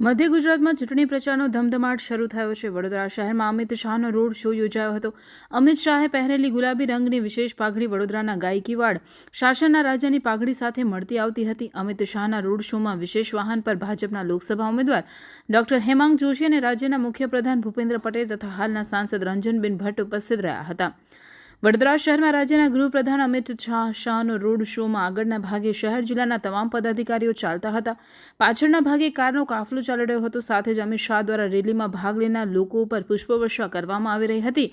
મધ્ય ગુજરાતમાં ચૂંટણી પ્રચારનો ધમધમાટ શરૂ થયો છે. વડોદરા શહેરમાં અમિત શાહનો રોડ શો યોજાયો હતો. અમિત શાહે પહેરેલી ગુલાબી રંગની વિશેષ પાઘડી વડોદરાના ગાયકીવાડ શાસનના રાજાની પાઘડી સાથે મળતી આવતી હતી. અમિત શાહના રોડ શોમાં વિશેષ વાહન પર ભાજપના લોકસભા ઉમેદવાર ડોક્ટર હેમાંગ જોશી અને રાજ્યના મુખ્યપ્રધાન ભૂપેન્દ્ર પટેલ તથા હાલના સાંસદ રંજનબેન ભટ્ટ ઉપસ્થિત રહ્યા હતા. વડોદરા શહેરમાં રાજ્યના ગૃહપ્રધાન અમિત શાહ શાહનો રોડ શોમાં આગળના ભાગે શહેર જિલ્લાના તમામ પદાધિકારીઓ ચાલતા હતા. પાછળના ભાગે કારનો કાફલો ચાલી રહ્યો હતો. સાથે જ અમિત શાહ દ્વારા રેલીમાં ભાગ લેનાર લોકો ઉપર પુષ્પવર્ષા કરવામાં આવી રહી હતી.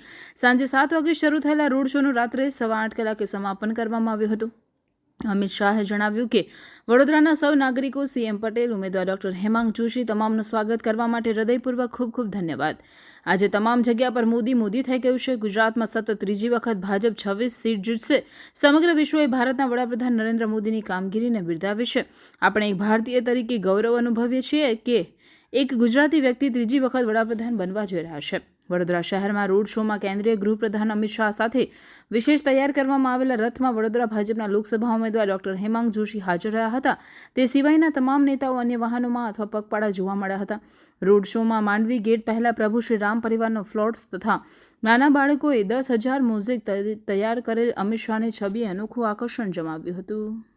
સાંજે સાત વાગે શરૂ થયેલા રોડ શોનું રાત્રે સવા આઠ કલાકે સમાપન કરવામાં આવ્યું હતું. અમિત શાહે જણાવ્યું કે, વડોદરાના સૌ નાગરિકો સીએમ પટેલ, ઉમેદવાર ડોક્ટર હેમાંગ જોશી તમામનું સ્વાગત કરવા માટે હૃદયપૂર્વક ખૂબ ખૂબ ધન્યવાદ. આજે તમામ જગ્યા પર મોદી મોદી થઈ ગયું છે. ગુજરાતમાં સતત ત્રીજી વખત ભાજપ છવ્વીસ સીટ જીતશે. સમગ્ર વિશ્વએ ભારતના વડાપ્રધાન નરેન્દ્ર મોદીની કામગીરીને બિરદાવી છે. આપણે એક ભારતીય તરીકે ગૌરવ અનુભવીએ છીએ કે એક ગુજરાતી વ્યક્તિ ત્રીજી વખત વડાપ્રધાન બનવા જઈ રહ્યા છે. વડોદરા શહેરમાં રોડ શોમાં કેન્દ્રીય ગૃહપ્રધાન અમિત શાહ સાથે વિશેષ તૈયાર કરવામાં આવેલા રથમાં વડોદરા ભાજપના લોકસભા ઉમેદવાર ડોક્ટર હેમાંગ જોશી હાજર રહ્યા હતા. તે સિવાયના તમામ નેતાઓ અન્ય વાહનોમાં અથવા પગપાળા જોવા મળ્યા હતા. રોડ શોમાં માંડવી ગેટ પહેલા પ્રભુ શ્રી રામ પરિવારનો ફ્લોટ્સ તથા નાના બાળકોએ દસ હજાર મ્યુઝિક તૈયાર કરેલ અમિત શાહની છબી અનોખું આકર્ષણ જમાવ્યું હતું.